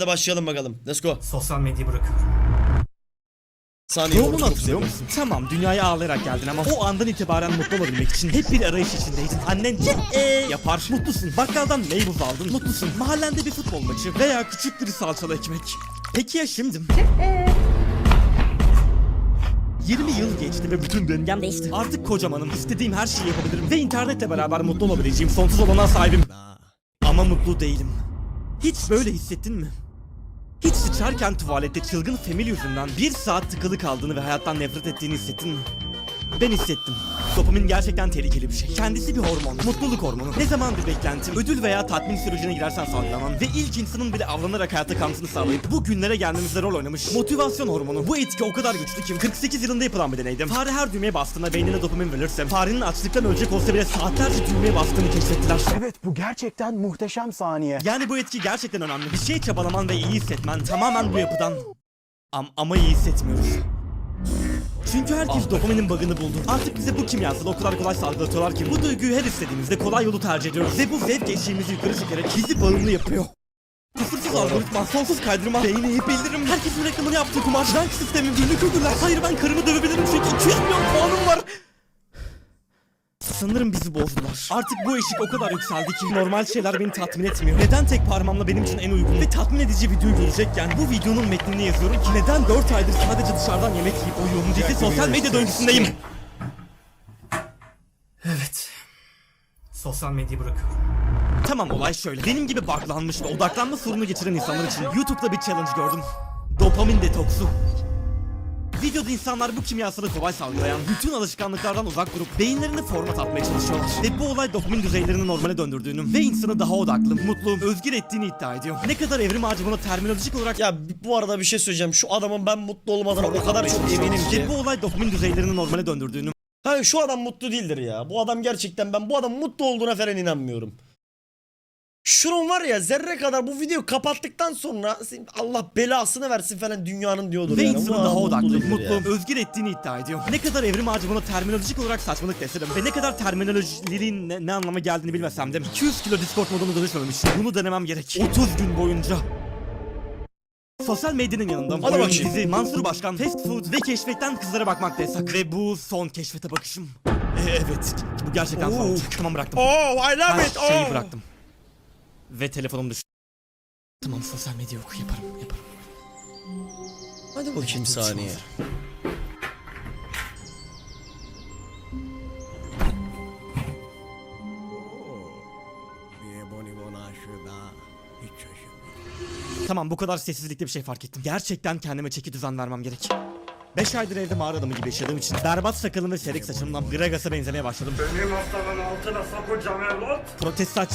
Hadi başlayalım bakalım. Let's go. Sosyal medyayı bırakıyorum. Saniye. Çok hatırlıyor musun? Tamam dünyaya ağlayarak geldin ama o andan itibaren mutlu olabilmek için hep bir arayış içindeydin. Annen e yapar. Mutlusun. Bakkaldan meybuz aldın. Mutlusun. Mahallende bir futbol maçı veya küçük bir salçalı ekmek. Peki ya şimdi? 20 yıl geçti ve bütün dünyam değişti. Artık kocamanım. İstediğim her şeyi yapabilirim ve internetle beraber mutlu olabileceğim sonsuz olanağa sahibim. Ama mutlu değilim. Hiç böyle hissettin mi? Hiç sıçarken tuvalette çılgın Femil yüzünden bir saat tıkılı kaldığını ve hayattan nefret ettiğini hissettin mi? Ben hissettim. Dopamin gerçekten tehlikeli bir şey. Kendisi bir hormon, mutluluk hormonu. Ne zaman bir beklentin, ödül veya tatmin sürecine girersen salgılanan ve ilk insanın bile avlanarak hayatta kalmasını sağlayıp bu günlere gelmemizde rol oynamış. Motivasyon hormonu. Bu etki o kadar güçlü ki 48 yılında yapılan bir deneydi. Fare her düğmeye bastığında beynine dopamin verirse farenin açlıktan ölecek olsa bile saatlerce düğmeye bastığını keşfettiler. Evet bu gerçekten muhteşem saniye. Yani bu etki gerçekten önemli. Bir şey çabalaman ve iyi hissetmen tamamen bu yapıdan. Am ama iyi hissetmiyoruz. Çünkü herkes dopaminin bug'ını buldu. Artık bize bu kimyasal o kadar kolay salgılatıyorlar ki bu duyguyu her istediğimizde kolay yolu tercih ediyoruz. Ve bu zevk eşiğimizi yukarı çekerek bizi bağımlı yapıyor. Kusursuz algoritma, sonsuz kaydırma, beğeni, bildirim, herkesin reklamını yaptığı kumaş, rank sistemi, günlük ödüller. Hayır ben karımı dövebilirim çünkü 200 milyon puanım var. Sanırım bizi bozdular. Artık bu eşik o kadar yükseldi ki normal şeyler beni tatmin etmiyor. Neden tek parmağımla benim için en uygun ve tatmin edici videoyu görecekken bu videonun metnini yazıyorum ki neden 4 aydır sadece dışarıdan yemek yiyip uyuyorum diye sosyal medya döngüsündeyim. Evet. Sosyal medyayı bırakıyorum. Tamam olay şöyle. Benim gibi buglanmış ve odaklanma sorunu geçiren insanlar için YouTube'da bir challenge gördüm. Dopamin detoksu. Videoda insanlar bu kimyasalı kolay salgılayan bütün alışkanlıklardan uzak durup beyinlerini format atmaya çalışıyorlar. Ve bu olay dopamin düzeylerini normale döndürdüğünü ve insanı daha odaklı, mutlu, özgür ettiğini iddia ediyor. Ne kadar evrim ağacı bunu terminolojik olarak Ya bu arada bir şey söyleyeceğim. Şu adamın ben mutlu olmadığına o kadar çok eminim ve ki. bu olay dopamin düzeylerini normale döndürdüğünü Hayır şu adam mutlu değildir ya. Bu adam gerçekten ben bu adamın mutlu olduğuna falan inanmıyorum. Şunun var ya zerre kadar bu videoyu kapattıktan sonra Allah belasını versin falan dünyanın diyordur ve yani. İnsanı daha odaklı, mutlu, ya. özgür ettiğini iddia ediyor. Ne kadar evrim ağacı buna terminolojik olarak saçmalık desem ve ne kadar terminolojinin ne, ne anlama geldiğini bilmesem de 200 kilo Discord modunu dönüşmemiş. Bunu denemem gerek. 30 gün boyunca. Sosyal medyanın yanında Hadi oyun, bakayım. dizi, Mansur Başkan, fast food ve keşfetten kızlara bakmak yasak. Ve bu son keşfete bakışım. E, evet, bu gerçekten son. Tamam bıraktım. Oh I love Her it. şeyi Oh. bıraktım. Ve telefonum düştü. Tamam sosyal medya oku yaparım yaparım. Hadi bakayım saniye. Tamam bu kadar sessizlikte bir şey fark ettim. Gerçekten kendime çeki düzen vermem gerek. 5 aydır evde mağara adamı gibi yaşadığım için berbat sakalım ve serik saçımdan Gragas'a benzemeye başladım. Benim hastalığın altına sokacağım evlat. Protest saç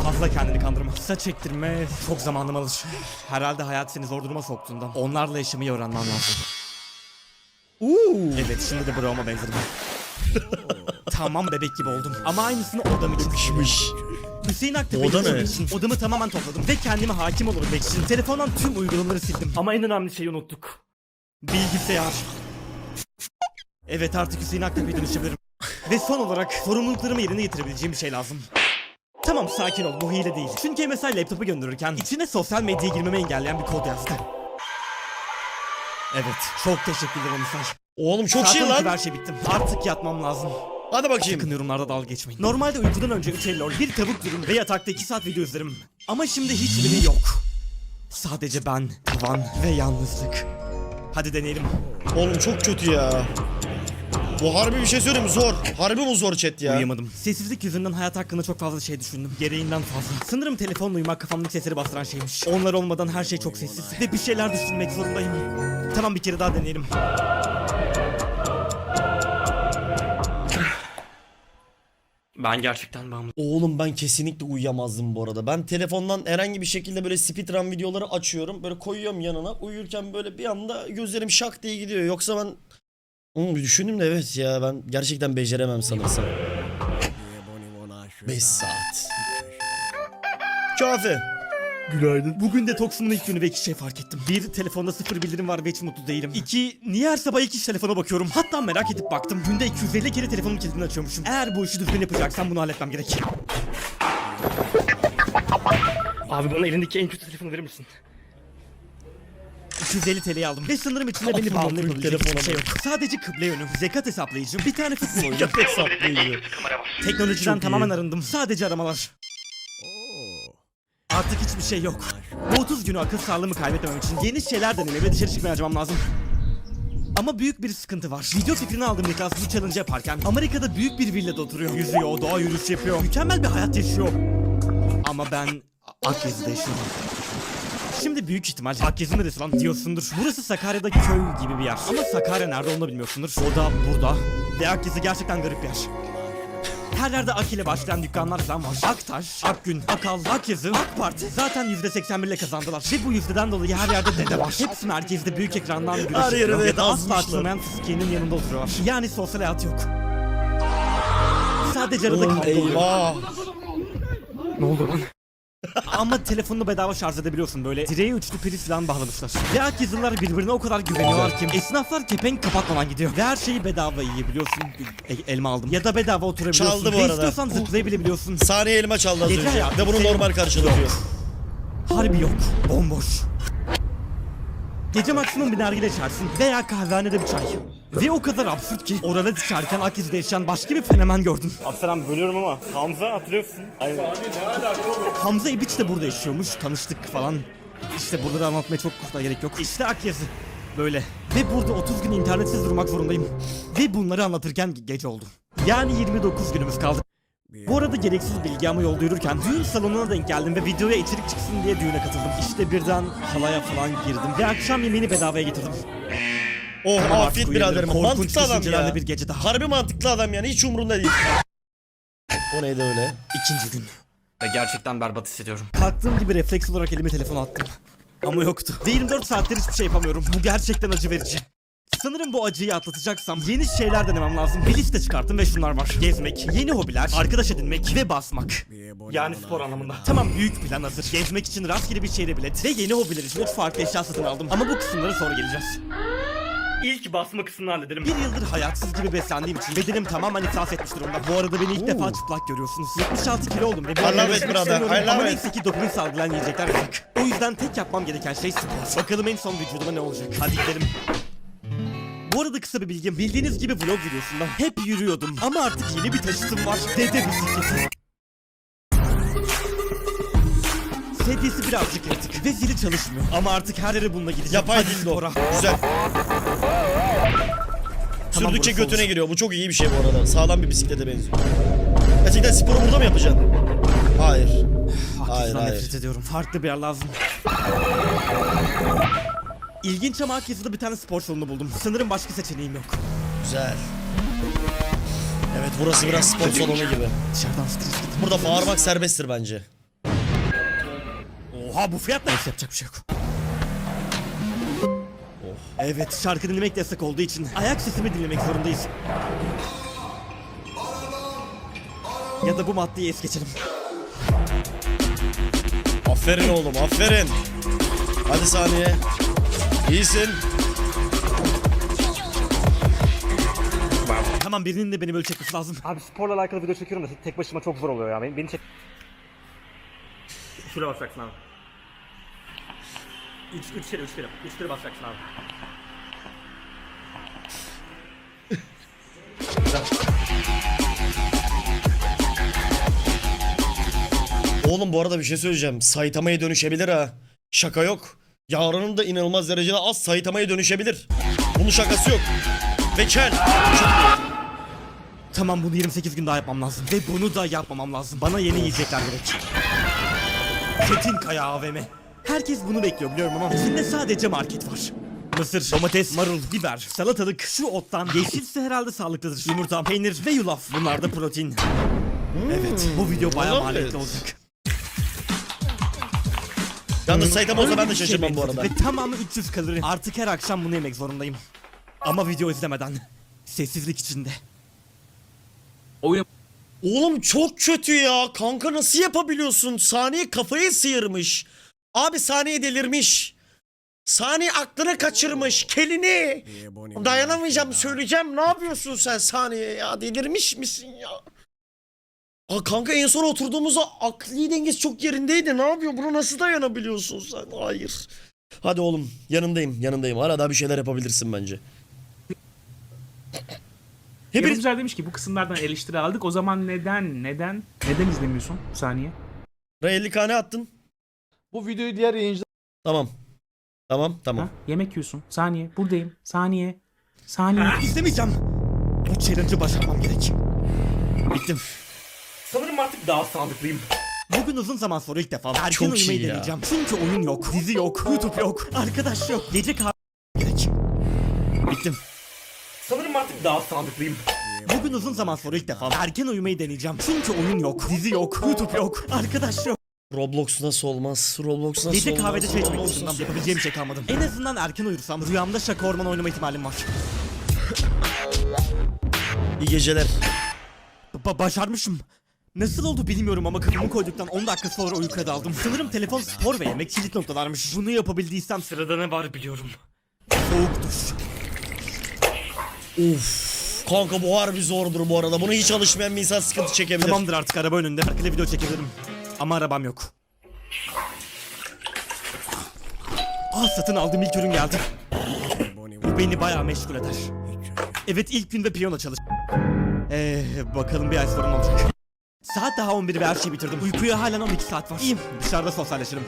fazla kendini kandırma. Saç ektirme çok zamanım alır. Herhalde hayat seni zor duruma soktuğundan onlarla yaşamayı öğrenmem lazım. Evet şimdi de Brown'a benzedim. tamam bebek gibi oldum. Ama aynısını odam için Yakışmış. Hüseyin Aktepe Oda ne? için odamı tamamen topladım ve kendime hakim olabilmek için telefondan tüm uygulamaları sildim. Ama en önemli şeyi unuttuk. Bilgisayar. Evet artık Hüseyin Aktepe'ye dönüşebilirim. ve son olarak sorumluluklarımı yerine getirebileceğim bir şey lazım. Tamam sakin ol bu hile değil. Çünkü MSI laptopu gönderirken içine sosyal medyaya girmemi engelleyen bir kod yazdı. Evet çok teşekkürler MSI. Oğlum çok Saat şey 12'de lan. her şey bitti. Artık yatmam lazım. Hadi bakayım. Sakın yorumlarda dalga geçmeyin. Normalde uykudan önce 3 lol, bir tavuk dürüm ve yatakta 2 saat video izlerim. Ama şimdi hiçbiri yok. Sadece ben, tavan ve yalnızlık. Hadi deneyelim. Oğlum çok kötü ya. Bu harbi bir şey söyleyeyim mi? Zor. Harbi mi zor chat ya? Uyuyamadım. Sessizlik yüzünden hayat hakkında çok fazla şey düşündüm. Gereğinden fazla. Sanırım telefonla uyumak kafamdaki sesleri bastıran şeymiş. Onlar olmadan her şey çok sessiz. Ve bir şeyler düşünmek zorundayım. Tamam bir kere daha deneyelim. Ben gerçekten bağımlı. Oğlum ben kesinlikle uyuyamazdım bu arada. Ben telefondan herhangi bir şekilde böyle speedrun videoları açıyorum. Böyle koyuyorum yanına. Uyurken böyle bir anda gözlerim şak diye gidiyor. Yoksa ben Bir düşündüm de evet ya ben gerçekten beceremem sanırsam. Bir bonibon aşığı 5 daha saat. Kafe. Günaydın. Bugün detoksumun ilk günü ve iki şey fark ettim. Bir, telefonda sıfır bildirim var ve hiç mutlu değilim. İki, niye her sabah ilk iş telefona bakıyorum? Hatta merak edip baktım. Günde 250 kere telefonun kilidini açıyormuşum. Eğer bu işi düzgün yapacaksam bunu halletmem gerek. Abi bana elindeki en kötü telefonu verir misin? 250 TL'yi aldım. Ve sınırım içinde beni yapabilecek hiçbir şey yok. Sadece kıble yönü, zekat hesaplayıcım, bir tane futbol oyunu. Zekat hesaplayıcı. Teknolojiden Çok tamamen iyi. arındım. Sadece aramalar. Artık hiçbir şey yok. Bu 30 günü akıl sağlığımı kaybetmemem için yeni şeyler denemeye ve dışarı çıkmaya harcamam lazım. Ama büyük bir sıkıntı var. Video fikrini aldığım Niklas bu challenge yaparken Amerika'da büyük bir villada oturuyor. Yüzüyor, doğa yürüyüş yapıyor. Mükemmel bir hayat yaşıyor. Ama ben Akyazı'da yaşıyorum. Şimdi büyük ihtimal Akyazı neresi lan diyorsundur. Burası Sakarya'da köy gibi bir yer. Ama Sakarya nerede onu da bilmiyorsundur. O da burada. Ve Akyazı gerçekten garip bir yer. Her yerde Ak ile başlayan dükkanlar falan var. Aktaş, Akgün, Akal, Akyazı, AK Parti zaten %81 ile kazandılar. Ve bu yüzdeden dolayı her yerde dede var. Hepsi merkezde büyük ekrandan Her yere yapıyor. de Ya da asla yazmışlar. açılmayan fıskiyenin yanında oturuyorlar. Yani sosyal hayat yok. Sadece arada kavga oluyor. eyvah. Ne oldu lan? Ama telefonunu bedava şarj edebiliyorsun böyle. Direğe üçlü priz falan bağlamışlar. Ve Akyazılılar birbirine o kadar güveniyorlar ki. Esnaflar kepenk kapatmadan gidiyor. Ve her şeyi bedava yiyebiliyorsun. E- elma aldım. Ya da bedava oturabiliyorsun. Çaldı bu Ve arada. istiyorsan zıplayabilebiliyorsun. Saniye elime çaldı az Gece önce. hayatı Ve bunu senin- normal karşılıyor. Harbi yok. Bomboş. Gece maksimum bir nargile içersin veya kahvehanede bir çay. Ve o kadar absürt ki orada içerken Akiz'de yaşayan başka bir fenomen gördüm. Abselam bölüyorum ama Hamza hatırlıyorsun. Aynen. Hamza İbiç de burada yaşıyormuş. Tanıştık falan. İşte burada da anlatmaya çok da gerek yok. İşte Akyazı. Böyle. Ve burada 30 gün internetsiz durmak zorundayım. Ve bunları anlatırken gece oldu. Yani 29 günümüz kaldı. Bu arada gereksiz bilgi ama yolda yürürken düğün salonuna denk geldim ve videoya içerik çıksın diye düğüne katıldım. İşte birden halaya falan girdim ve akşam yemeğini bedavaya getirdim. Oh artık afiyet biraderim. Korkunç Mantıklı adam düşüncelerle ya. bir gece daha. Harbi mantıklı adam yani hiç umurunda değil. O neydi öyle? İkinci gün. Ve gerçekten berbat hissediyorum. Kalktığım gibi refleks olarak elime telefon attım. Ama yoktu. Ve 24 saattir hiçbir şey yapamıyorum. Bu gerçekten acı verici. Sanırım bu acıyı atlatacaksam yeni şeyler denemem lazım. Bir liste çıkarttım ve şunlar var. Gezmek, yeni hobiler, arkadaş edinmek ve basmak. Yani spor anlamında. Tamam büyük plan hazır. Gezmek için rastgele bir şehre bilet ve yeni hobiler için 3 farklı eşya satın aldım. Ama bu kısımlara sonra geleceğiz. İlk basma kısmını hallederim. Bir yıldır hayatsız gibi beslendiğim için bedenim tamamen iflas etmiş durumda. Bu arada beni ilk defa çıplak görüyorsunuz. 76 kilo oldum ve I love it çok brother, sevmiyorum. I love Ama it. neyse ki dopamin salgılayan yiyecekler yasak. O yüzden tek yapmam gereken şey spor. Bakalım en son vücuduma ne olacak. Hadi gidelim. Bu arada kısa bir bilgim. Bildiğiniz gibi vlog videosunda hep yürüyordum. Ama artık yeni bir taşıtım var. Dede bisikleti. Sedyesi birazcık yırtık ve zili çalışmıyor. Ama artık her yere bununla gideceğim. Yapay Hadi dildo. Güzel. Tamam, Sürdükçe burası götüne olur. giriyor. Bu çok iyi bir şey bu arada. Sağlam bir bisiklete benziyor. Gerçekten sporu burada mı yapacaksın? Hayır. Hayır hayır. nefret ediyorum. Farklı bir yer lazım. İlginç ama Akyazı'da bir tane spor salonu buldum. Sanırım başka seçeneğim yok. Güzel. Evet burası biraz spor salonu gibi. Dışarıdan stres gittim. Burada bağırmak serbesttir bence. Oha bu fiyat ne? Yapacak bir şey yok. Evet şarkı dinlemek de yasak olduğu için ayak sesimi dinlemek zorundayız. Ya da bu maddeyi es geçelim. Aferin oğlum aferin. Hadi saniye. İyisin. Tamam birinin de beni böyle çekmesi lazım. Abi sporla alakalı video çekiyorum da tek başıma çok zor oluyor ya. Beni, beni çek... Şuraya basacaksın abi. Üç, üç kere, üç kere. Üç kere basacaksın abi. Oğlum bu arada bir şey söyleyeceğim. Saitama'ya dönüşebilir ha. Şaka yok. Yarının da inanılmaz derecede az Saitama'ya dönüşebilir. Bunun şakası yok. Ve kel. Tamam bunu 28 gün daha yapmam lazım. Ve bunu da yapmamam lazım. Bana yeni yiyecekler gerek. Çetin Kaya AVM. Herkes bunu bekliyor biliyorum ama içinde sadece market var. Mısır, domates, marul, biber, salatalık, şu ottan, yeşilse herhalde sağlıklıdır. Yumurta, peynir ve yulaf. Bunlar da protein. Evet, bu video bayağı maliyetli olacak. Yalnız Saitama olsa Öyle ben de bir şey şaşırmam bu bekledim arada. Ve tamamı 300 kalori. Artık her akşam bunu yemek zorundayım. Ama video izlemeden. Sessizlik içinde. Oğlum çok kötü ya. Kanka nasıl yapabiliyorsun? Saniye kafayı sıyırmış. Abi saniye delirmiş. Saniye aklını kaçırmış. Kelini. Dayanamayacağım söyleyeceğim. Ne yapıyorsun sen saniye ya? Delirmiş misin ya? Aa kanka en son oturduğumuzda akli dengesi çok yerindeydi. Ne yapıyor? Bunu nasıl dayanabiliyorsun sen? Hayır. Hadi oğlum yanındayım yanındayım. Hala daha bir şeyler yapabilirsin bence. Hepiniz... Yorumcular demiş ki bu kısımlardan eleştiri aldık. O zaman neden, neden, neden izlemiyorsun? Bir saniye. Buraya 50 kane attın. Bu videoyu diğer yayıncılar Tamam. Tamam Ha? tamam. Yemek yiyorsun. Saniye. Buradayım. Saniye. Saniye. İstemeyeceğim. Bu challenge'ı başarmam gerek. Bittim. Sanırım artık daha sağlıklıyım. Bugün uzun zaman sonra ilk defa erken Çok uyumayı iyi ya. deneyeceğim. Çünkü oyun yok, dizi yok, YouTube yok, arkadaş yok. Gece kahve gerek. Bittim. Sanırım artık daha sağlıklıyım. Bugün uzun zaman sonra ilk defa erken uyumayı deneyeceğim. Çünkü oyun yok, dizi yok, YouTube yok, arkadaş yok. Roblox nasıl olmaz? Roblox nasıl Gece olmaz? kahvede çay içmek Roblox dışından nasıl- yapabileceğim bir şey kalmadı. En azından erken uyursam rüyamda şaka orman oynama ihtimalim var. İyi geceler. Ba- başarmışım. Nasıl oldu bilmiyorum ama kafamı koyduktan 10 dakika sonra uykuya daldım. Sanırım telefon, spor ve yemek kilit noktalarmış. Bunu yapabildiysem Sırada ne var biliyorum. soğuk duş. Uf. Kanka bu harbi zordur bu arada. Bunu hiç alışmayan bir insan sıkıntı çekebilir. Tamamdır artık araba önünde. Arkada video çekebilirim. Ama arabam yok. Aa satın aldığım ilk ürün geldi. Bu beni bayağı meşgul eder. Evet ilk günde piyano çalış. Eee bakalım bir ay sonra olacak. Saat daha 11 ve her şeyi bitirdim. Uykuya halen 12 saat var. İyiyim. Dışarıda sosyalleşirim.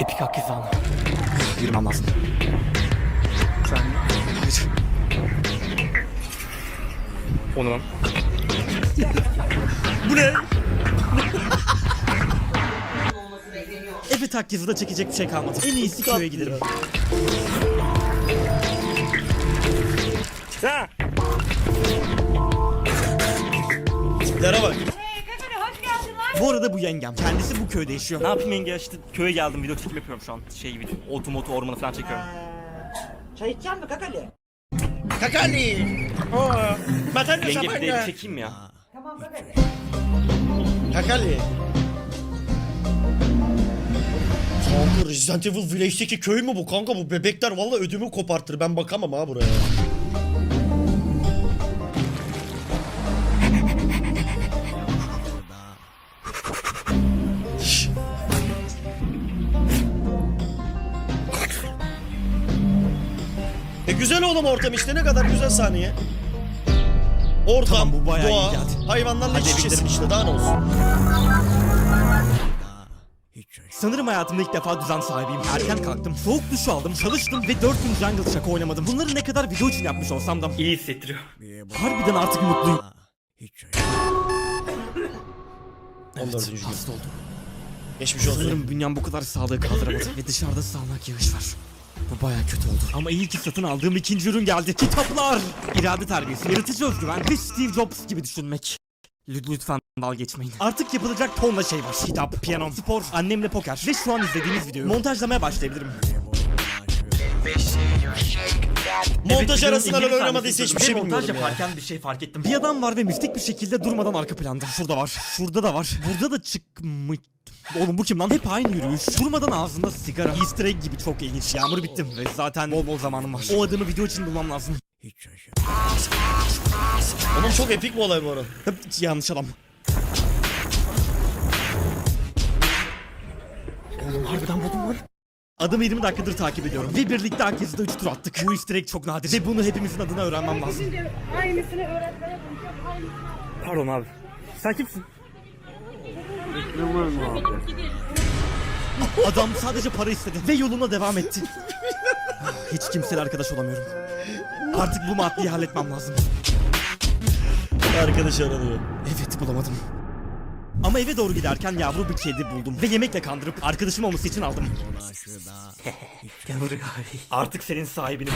Epik hak hesabı. Yürümem lazım. Saniye. Hayır. Onu lan. Bu ne? Evet herkese çekecek bir şey kalmadı. En iyisi köye giderim. Tiplere bak. Bu arada bu yengem. Kendisi bu köyde yaşıyor. Ne yapayım yenge işte köye geldim video çekim yapıyorum şu an. Şey gibi otu motu ormanı falan çekiyorum. Çay içecek mi kakali? Kakali. Oo. Makarna Yenge bir de çekeyim mi ya? Tamam kakali. Kakali. Kanka Resident Evil Village'deki köy mü bu kanka? Bu bebekler valla ödümü kopartır. Ben bakamam ha buraya. E güzel oğlum ortam işte ne kadar güzel saniye. Ortam, Tamam, bu doğa, hayvanlarla iç içesin işte daha ne olsun. Sanırım hayatımda ilk defa düzen sahibiyim. Erken kalktım, soğuk duş aldım, çalıştım ve 4 gün jungle şaka oynamadım. Bunları ne kadar video için yapmış olsam da İyi hissettiriyor. Harbiden artık mutluyum. Hiç şaşırmadım. 14. gün. hasta oldum. Geçmiş olsun. Sanırım bünyem bu kadar sağlığı kaldıramadı ve dışarıda sağanak yağış var. Bu baya kötü oldu. Ama iyi ki satın aldığım ikinci ürün geldi. Kitaplar! İrade terbiyesi, yaratıcı özgüven ve Steve Jobs gibi düşünmek. Lü- Lütfen dal geçmeyin. Artık yapılacak tonla şey var. Kitap, piyano, spor, annemle poker ve şu an izlediğiniz videoyu montajlamaya başlayabilirim. Montaj videonun arasında İngiliz LoL oynamadıysa sahnesi hiçbir şey ve bilmiyorum montaj ya. yaparken bir şey fark ettim. Bir adam var ve mistik bir şekilde durmadan arka planda. Şurada var, şurada da var. Burada da çıkmış... Oğlum bu kim lan? Hep aynı yürüyüş. Durmadan ağzında sigara. Easter egg gibi çok ilginç. Yağmur bittim ve zaten bol bol zamanım var. O adamı video için bulmam lazım. Oğlum çok epik bir olay bu arada. Hep yanlış adam. Harbiden buldum lan. Adamı 20 dakikadır takip ediyorum. Ve birlikte de 3 tur attık. Bu easter egg çok nadir. Ve bunu hepimizin adına öğrenmem lazım. Aynısını öğretmene bulacağım. Aynısını. Pardon abi. Sen kimsin? Adam sadece para istedi ve yoluna devam etti. Hiç kimseyle arkadaş olamıyorum. Artık bu maddeyi halletmem lazım. Arkadaş aranıyor. Evet bulamadım. Ama eve doğru giderken yavru bir kedi buldum ve yemekle kandırıp arkadaşım olması için aldım. Buraya abi. Artık senin sahibinim.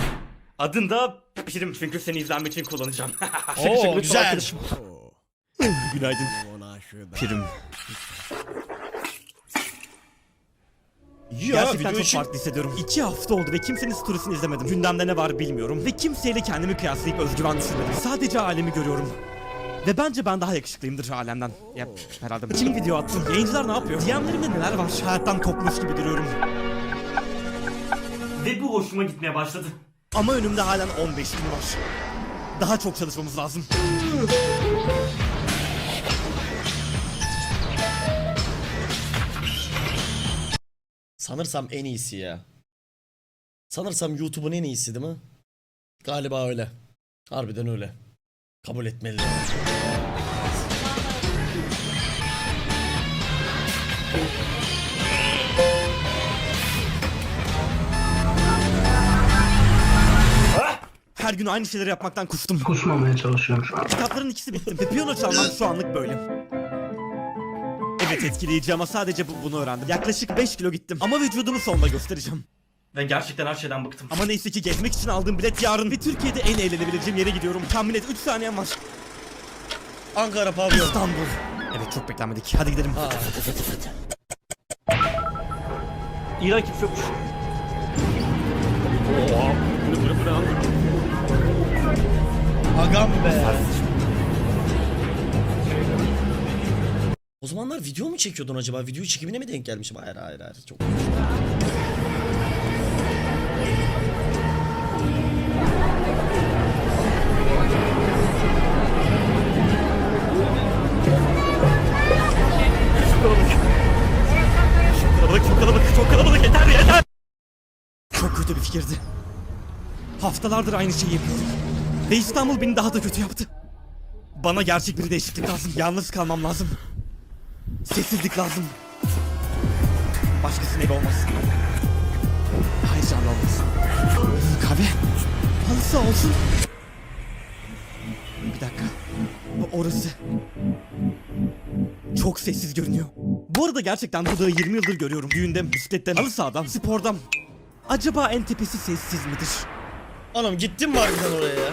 Adın da Pirim çünkü seni izlenmek için kullanacağım. Oo güzel. Günaydın. Pirim. Ya Gerçekten çok için farklı hissediyorum. İki hafta oldu ve kimsenin storiesini izlemedim. Gündemde ne var bilmiyorum. Ve kimseyle kendimi kıyaslayıp özgüven düşürmedim. Sadece alemi görüyorum. Ve bence ben daha yakışıklıyımdır alemden. Yap herhalde. Kim video attı? Yayıncılar ne yapıyor? DM'lerimde neler var? Hayattan kopmuş gibi duruyorum. Ve bu hoşuma gitmeye başladı. Ama önümde halen 15 gün var. Daha çok çalışmamız lazım. Sanırsam en iyisi ya. Sanırsam YouTube'un en iyisi değil mi? Galiba öyle. Harbiden öyle. Kabul etmeliler. Her gün aynı şeyleri yapmaktan kustum. Kusmamaya çalışıyorum şu an. Kitapların ikisi bitti ve piyano çalmam şu anlık böyle. Evet etkileyici ama sadece bu, bunu öğrendim. Yaklaşık 5 kilo gittim ama vücudumu sonunda göstereceğim. Ben gerçekten her şeyden bıktım. Ama neyse ki gezmek için aldığım bilet yarın ve Türkiye'de en eğlenebileceğim yere gidiyorum. Tahmin et 3 saniyem var. Ankara pavyon. İstanbul. Evet çok beklenmedik. Hadi gidelim. Aa, İran kimse yokmuş. agam be. O zamanlar video mu çekiyordun acaba? Video çekimine mi denk gelmişim? Hayır hayır hayır. Çok Kalabalık çok kalabalık çok kalabalık yeter yeter. Çok kötü bir fikirdi. Haftalardır aynı şeyi yapıyorum. Ve İstanbul beni daha da kötü yaptı. Bana gerçek bir değişiklik lazım. Yalnız kalmam lazım. Sessizlik lazım. Başkasının evi olmasın. Heyecanlı olmasın. Kahve. Halısı olsun. Bir dakika. Orası. Çok sessiz görünüyor. Bu arada gerçekten bu dağı 20 yıldır görüyorum. Düğünden, bisikletten, halı sahadan, spordan. Acaba en tepesi sessiz midir? Anam gittin mi harbiden oraya ya?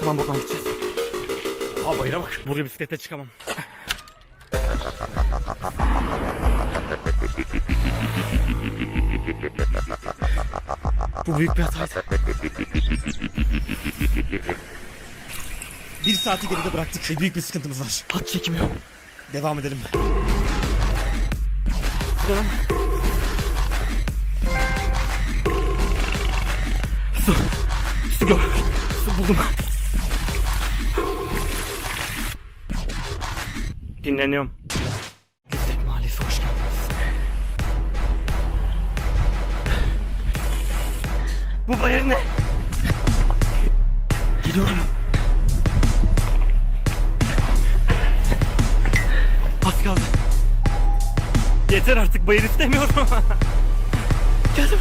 Tamam bakalım gideceğiz. Aa bayıra bak. Buraya bisikletle çıkamam. Bu büyük bir hataydı. Bir saati geride bıraktık ve büyük bir sıkıntımız var. Hat çekmiyor. Devam edelim. Devam. Su. Su gör. Su buldum. Dinleniyorum. Bu bayır ne? Gidiyorum. Az kaldı. Yeter artık bayır istemiyorum. Geldim.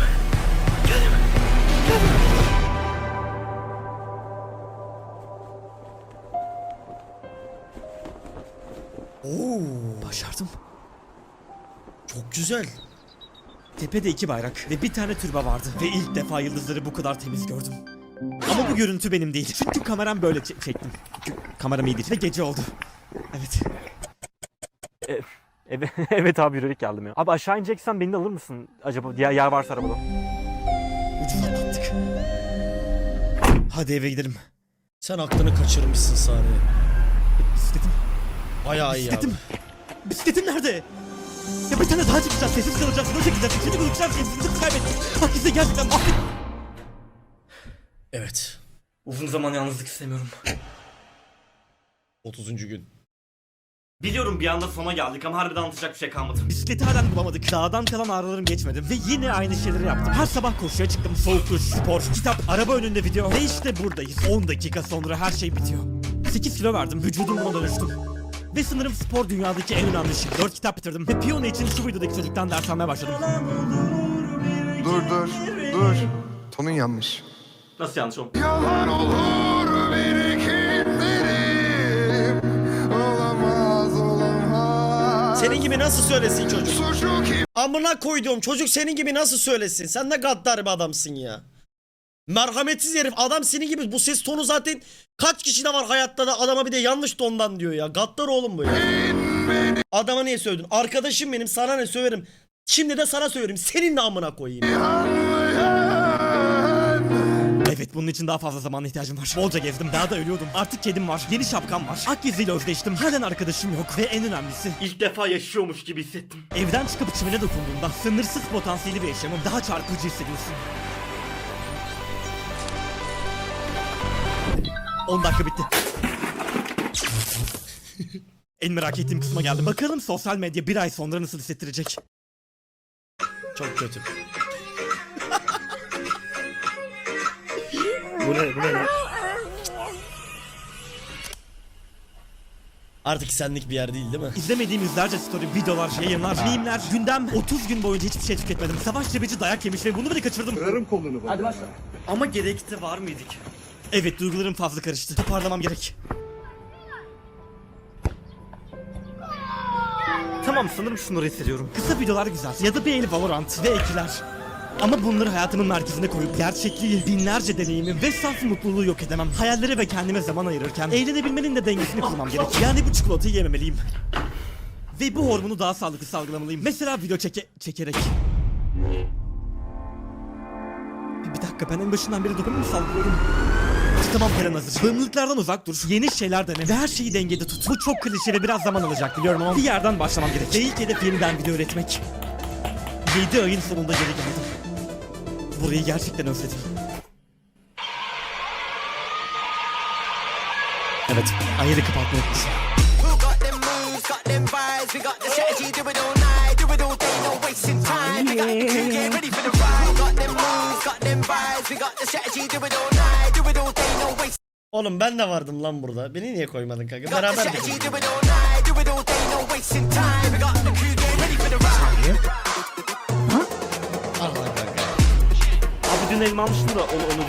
Çok güzel. Tepede iki bayrak ve bir tane türbe vardı. Ve ilk defa yıldızları bu kadar temiz gördüm. Ama bu görüntü benim değil. Çünkü kameram böyle çe- çektim. Çünkü kameram iyi değil. Ve gece oldu. Evet. Evet, evet abi yürüyerek geldim ya. Abi aşağı ineceksen beni de alır mısın acaba? Diğer yer varsa arabada. Ucuz atlattık. Hadi eve gidelim. Sen aklını kaçırmışsın saniye. Bisikletim. Bayağı iyi abi. Bisikletim. Bisikletim nerede? Ya bir tane daha çıkacağız. Sessiz kalacağız. Böyle gideceğiz. Şimdi buluşacağız. Sessizlik kaybettik. Bak bize gerçekten mahvet. Evet. Uzun zaman yalnızlık istemiyorum. 30. gün. Biliyorum bir anda sona geldik ama harbiden anlatacak bir şey kalmadı. Bisikleti halen bulamadık. Dağdan kalan ağrılarım geçmedi. Ve yine aynı şeyleri yaptım. Her sabah koşuya çıktım. Soğuk duş, spor, kitap, araba önünde video. Ve işte buradayız. 10 dakika sonra her şey bitiyor. 8 kilo verdim. Vücudum buna dönüştüm. Ve sanırım spor dünyadaki en önemli şey. 4 kitap bitirdim. Ve piyano için şu videodaki çocuktan ders almaya başladım. Dur dur dur. Tonun yanlış. Nasıl yanlış oldu? Yalan olur. Olamaz olamaz. Senin gibi nasıl söylesin çocuk? Kim? Amına koyduğum çocuk senin gibi nasıl söylesin? Sen ne gaddar bir adamsın ya. Merhametsiz herif adam senin gibi bu ses tonu zaten kaç kişi de var hayatta da adama bir de yanlış tondan diyor ya. Gaddar oğlum bu ya. Adama niye sövdün? Arkadaşım benim sana ne söverim. Şimdi de sana söverim. Senin de amına koyayım. Evet bunun için daha fazla zamana ihtiyacım var. Bolca gezdim. Daha da ölüyordum. Artık kedim var. Yeni şapkam var. Akgezi'yle özleştim. Halen arkadaşım yok. Ve en önemlisi İlk defa yaşıyormuş gibi hissettim. Evden çıkıp çimene dokunduğunda sınırsız potansiyeli bir yaşamı daha çarpıcı hissediyorsun. 10 dakika bitti. en merak ettiğim kısma geldim. Bakalım sosyal medya bir ay sonra nasıl hissettirecek. Çok kötü. Bu ne? Bu ne? Artık senlik bir yer değil değil mi? İzlemediğim yüzlerce story, videolar, yayınlar, mimler, gündem 30 gün boyunca hiçbir şey tüketmedim. Savaş cebeci dayak yemiş ve bunu bile kaçırdım. Ama gerekti var mıydık? Evet duygularım fazla karıştı. Toparlamam gerek. Tamam sanırım şunları hissediyorum. Kısa videolar güzel ya da bir el Valorant ve ekler. Ama bunları hayatımın merkezine koyup gerçekliği, binlerce deneyimi ve saf mutluluğu yok edemem. Hayallere ve kendime zaman ayırırken eğlenebilmenin de dengesini kurmam gerek. Yani bu çikolatayı yememeliyim. Ve bu hormonu daha sağlıklı salgılamalıyım. Mesela video çeke çekerek. Bir, bir dakika ben en başından beri dopamin mi salgılıyorum? Tamam plan hazır. Bağımlılıklardan uzak dur. Yeni şeyler dene ve her şeyi dengede tut. Bu çok klişe ve biraz zaman alacak biliyorum ama bir yerden başlamam gerek. Ve ilk hedef yeniden video üretmek. 7 ayın sonunda geri geldim. Burayı gerçekten özledim. Evet, ayarı kapatmayı unutmuşum. Oğlum ben de vardım lan burada. Beni niye koymadın kanka? Beraber. Abi dün elma almıştım da onu, onu.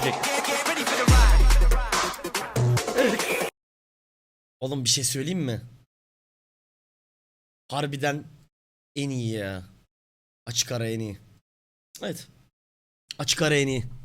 Oğlum bir şey söyleyeyim mi? Harbiden en iyi ya. Açık ara en iyi. Evet. Açık ara en iyi.